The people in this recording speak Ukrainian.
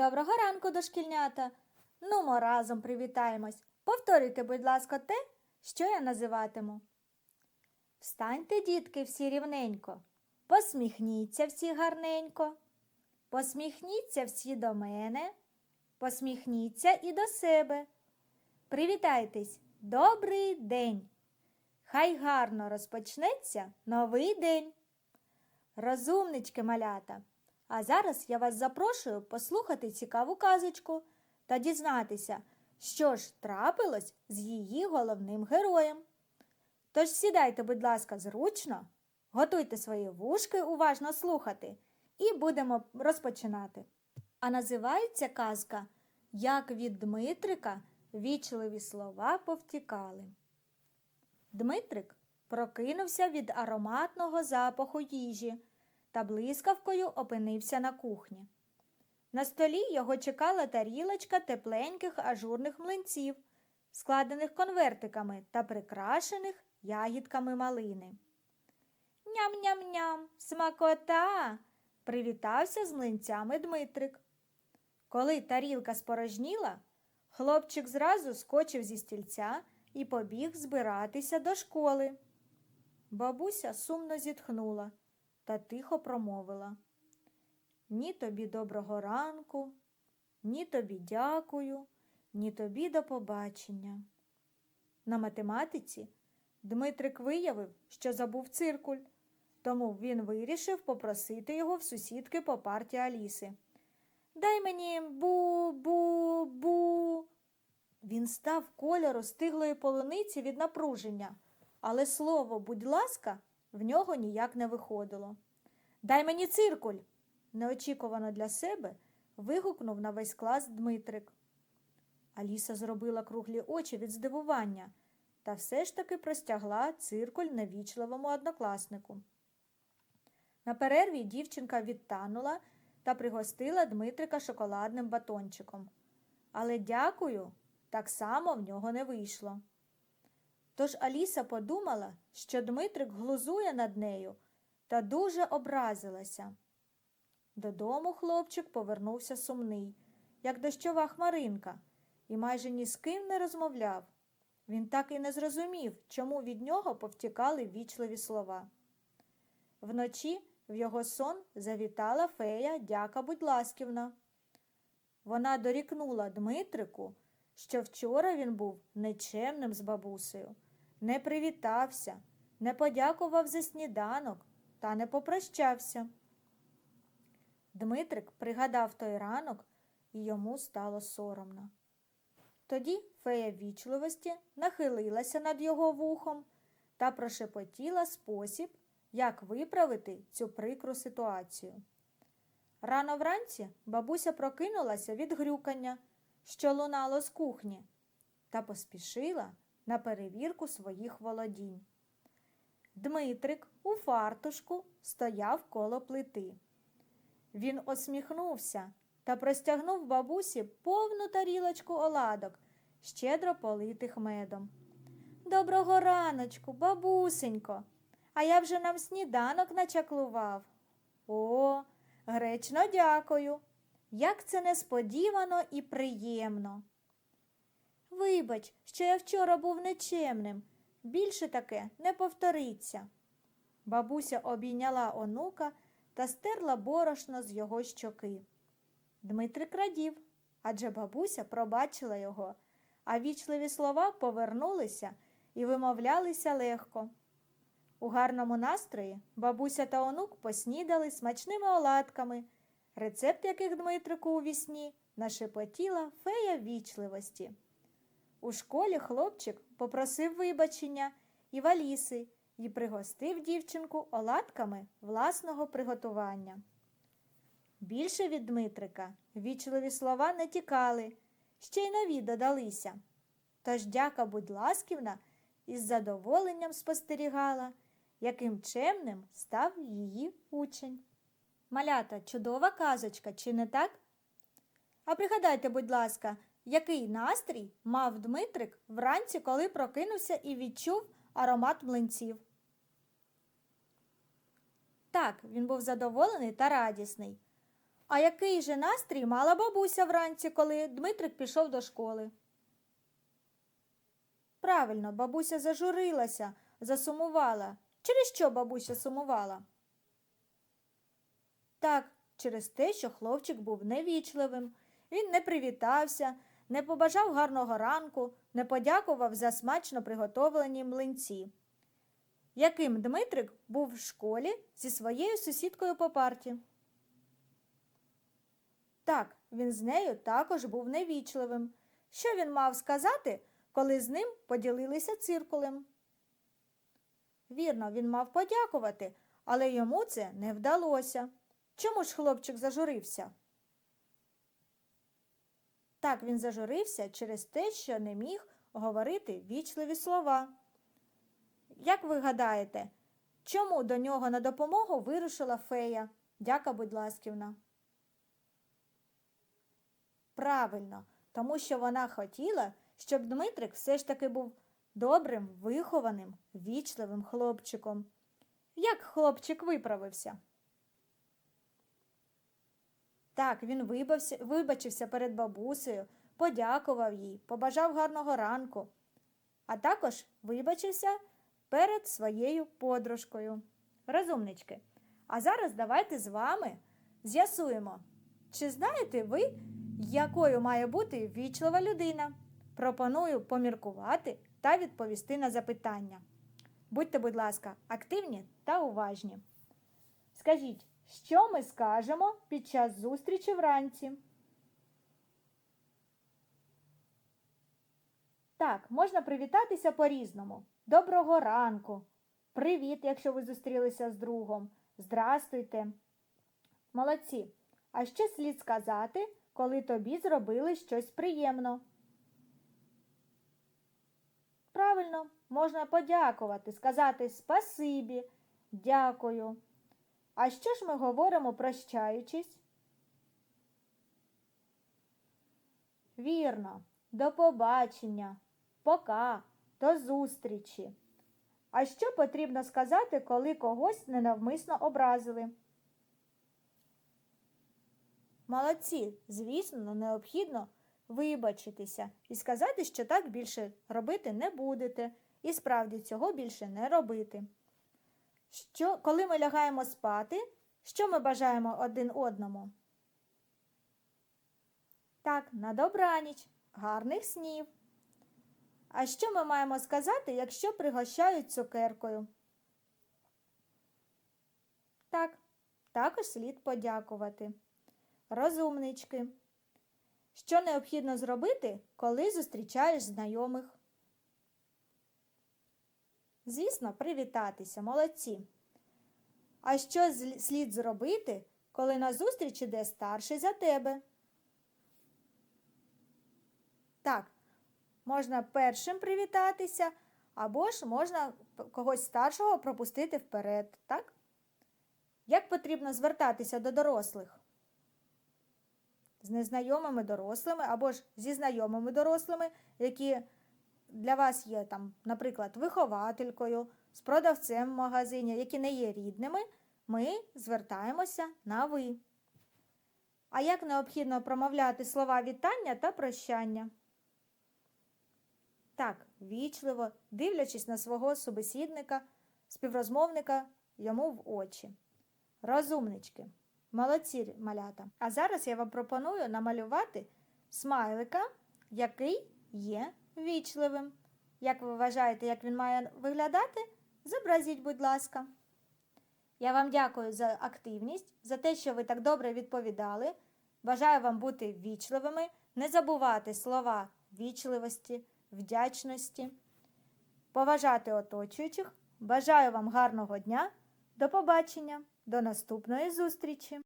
Доброго ранку, дошкільнята. Нумо разом привітаємось. Повторюйте, будь ласка, те, що я називатиму. Встаньте, дітки, всі рівненько. Посміхніться всі гарненько. Посміхніться всі до мене. Посміхніться і до себе. Привітайтесь, добрий день. Хай гарно розпочнеться новий день. Розумнички малята. А зараз я вас запрошую послухати цікаву казочку та дізнатися, що ж трапилось з її головним героєм. Тож сідайте, будь ласка, зручно, готуйте свої вушки уважно слухати і будемо розпочинати. А називається казка Як від Дмитрика вічливі слова повтікали. Дмитрик прокинувся від ароматного запаху їжі та блискавкою опинився на кухні. На столі його чекала тарілочка тепленьких ажурних млинців, складених конвертиками та прикрашених ягідками малини. Ням-ням-ням, смакота. привітався з млинцями Дмитрик. Коли тарілка спорожніла, хлопчик зразу скочив зі стільця і побіг збиратися до школи. Бабуся сумно зітхнула та тихо промовила. Ні тобі доброго ранку, ні тобі дякую, ні тобі до побачення. На математиці Дмитрик виявив, що забув циркуль, тому він вирішив попросити його в сусідки по парті Аліси. Дай мені бу-бу-бу. Він став кольору стиглої полуниці від напруження, але слово, будь ласка, в нього ніяк не виходило. Дай мені циркуль. неочікувано для себе вигукнув на весь клас Дмитрик. Аліса зробила круглі очі від здивування та все ж таки простягла циркуль невічливому однокласнику. На перерві дівчинка відтанула та пригостила Дмитрика шоколадним батончиком. Але дякую, так само в нього не вийшло. Тож Аліса подумала, що Дмитрик глузує над нею та дуже образилася. Додому хлопчик повернувся сумний, як дощова хмаринка, і майже ні з ким не розмовляв. Він так і не зрозумів, чому від нього повтікали вічливі слова. Вночі в його сон завітала фея дяка будь ласківна. Вона дорікнула Дмитрику, що вчора він був нечемним з бабусею, не привітався, не подякував за сніданок та не попрощався. Дмитрик пригадав той ранок, і йому стало соромно. Тоді фея вічливості нахилилася над його вухом та прошепотіла спосіб, як виправити цю прикру ситуацію. Рано вранці бабуся прокинулася від грюкання, що лунало з кухні, та поспішила на перевірку своїх володінь. Дмитрик у фартушку стояв коло плити. Він осміхнувся та простягнув бабусі повну тарілочку оладок, щедро политих медом. Доброго раночку, бабусенько, а я вже нам сніданок начаклував. О, гречно дякую. Як це несподівано і приємно. Вибач, що я вчора був нечемним. Більше таке не повториться. Бабуся обійняла онука та стерла борошно з його щоки. Дмитрик радів, адже бабуся пробачила його, а вічливі слова повернулися і вимовлялися легко. У гарному настрої бабуся та онук поснідали смачними оладками, рецепт яких Дмитрику у вісні нашепотіла фея вічливості. У школі хлопчик попросив вибачення і валіси і пригостив дівчинку оладками власного приготування. Більше від Дмитрика вічливі слова не тікали, ще й нові додалися. Тож дяка будь ласківна із задоволенням спостерігала, яким чемним став її учень. Малята, чудова казочка, чи не так? А пригадайте, будь ласка, який настрій мав Дмитрик вранці, коли прокинувся і відчув аромат млинців. Так, він був задоволений та радісний. А який же настрій мала бабуся вранці, коли Дмитрик пішов до школи? Правильно, бабуся зажурилася, засумувала. Через що бабуся сумувала? Так, через те, що хлопчик був невічливим. Він не привітався, не побажав гарного ранку, не подякував за смачно приготовлені млинці. Яким Дмитрик був в школі зі своєю сусідкою по парті? Так, він з нею також був невічливим. Що він мав сказати, коли з ним поділилися циркулем? Вірно, він мав подякувати, але йому це не вдалося. Чому ж хлопчик зажурився? Так, він зажурився через те, що не міг говорити вічливі слова. Як ви гадаєте, чому до нього на допомогу вирушила фея? Дяка, будь ласківна. Правильно, тому що вона хотіла, щоб Дмитрик все ж таки був добрим, вихованим, вічливим хлопчиком. Як хлопчик виправився? Так, він вибався, вибачився перед бабусею, подякував їй, побажав гарного ранку, а також вибачився перед своєю подружкою. Розумнички. А зараз давайте з вами з'ясуємо, чи знаєте ви, якою має бути вічлива людина? Пропоную поміркувати та відповісти на запитання. Будьте, будь ласка, активні та уважні. Скажіть, що ми скажемо під час зустрічі вранці? Так, можна привітатися по-різному. Доброго ранку. Привіт, якщо ви зустрілися з другом. Здрастуйте. Молодці. А що слід сказати, коли тобі зробили щось приємно? Правильно, можна подякувати, сказати спасибі, дякую. А що ж ми говоримо, прощаючись? Вірно, до побачення, пока, до зустрічі. А що потрібно сказати, коли когось ненавмисно образили? Молодці, звісно, необхідно вибачитися і сказати, що так більше робити не будете, і справді цього більше не робити. Що, коли ми лягаємо спати, що ми бажаємо один одному? Так, на добраніч, гарних снів. А що ми маємо сказати, якщо пригощають цукеркою? Так, також слід подякувати. Розумнички. Що необхідно зробити, коли зустрічаєш знайомих? Звісно, привітатися, молодці. А що слід зробити, коли на зустріч іде старший за тебе? Так, можна першим привітатися, або ж можна когось старшого пропустити вперед, так? Як потрібно звертатися до дорослих? З незнайомими дорослими або ж зі знайомими дорослими, які для вас є там, наприклад, вихователькою, з продавцем в магазині, які не є рідними, ми звертаємося на ви. А як необхідно промовляти слова вітання та прощання? Так, вічливо, дивлячись на свого собеседника, співрозмовника йому в очі. Розумнички, молодці малята. А зараз я вам пропоную намалювати смайлика, який є вічливим. Як ви вважаєте, як він має виглядати? Зобразіть, будь ласка. Я вам дякую за активність, за те, що ви так добре відповідали. Бажаю вам бути вічливими, не забувати слова вічливості, вдячності, поважати оточуючих. Бажаю вам гарного дня. До побачення, до наступної зустрічі!